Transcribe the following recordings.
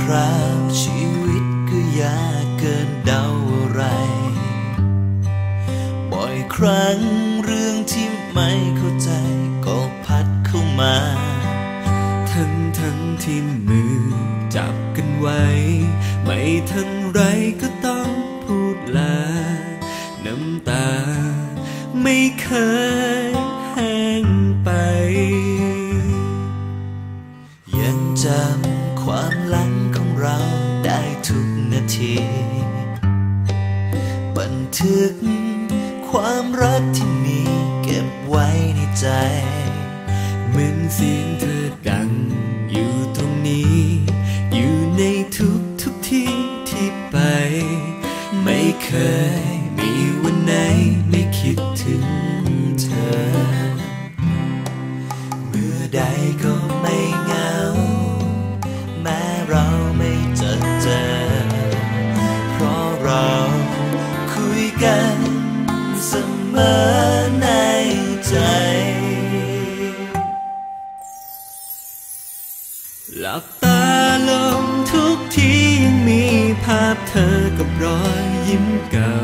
คราวชีวิตก็ยากเกินเดาอะไร บ่อยครั้งเรื่องที่ไม่เข้าใจก็พัดเข้ามา ทั้งทั้งที่มือจับกันไว้ ไม่ทันไรก็ เราได้ทุกนาที บันทึกความรักที่มีเก็บไว้ในใจ เหมือนเสียงเธอดังอยู่ตรงนี้ อยู่ในทุกทุกที่ที่ไป ไม่เคยมีวันไหนไม่คิดถึง ใจ หลับตาลงทุกทียังมีภาพเธอกับรอยยิ้มเก่า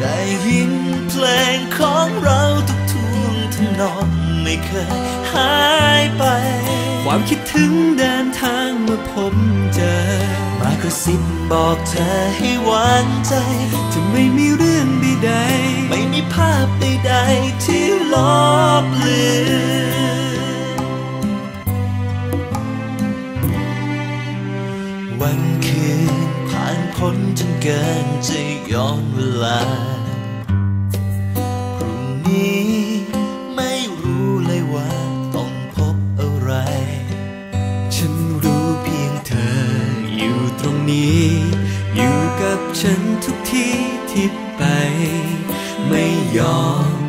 ได้ยินเพลงของเราทุกท่วงทำนองไม่เคยหายไป ความคิดถึงเดินทางมาพบเจอ มากระซิบบอกเธอให้วางใจ จะไม่มีเรื่องใดไม่มีภาพใด ที่ลบเลือนวันคืนผ่านพ้นจนเกินจะย้อนเวลา พรุ่งนี้ไม่รู้เลยว่าต้องพบอะไร ฉันรู้เพียงเธออยู่ตรงนี้ อยู่กับฉันทุกที่ที่ไป ไม่ยอม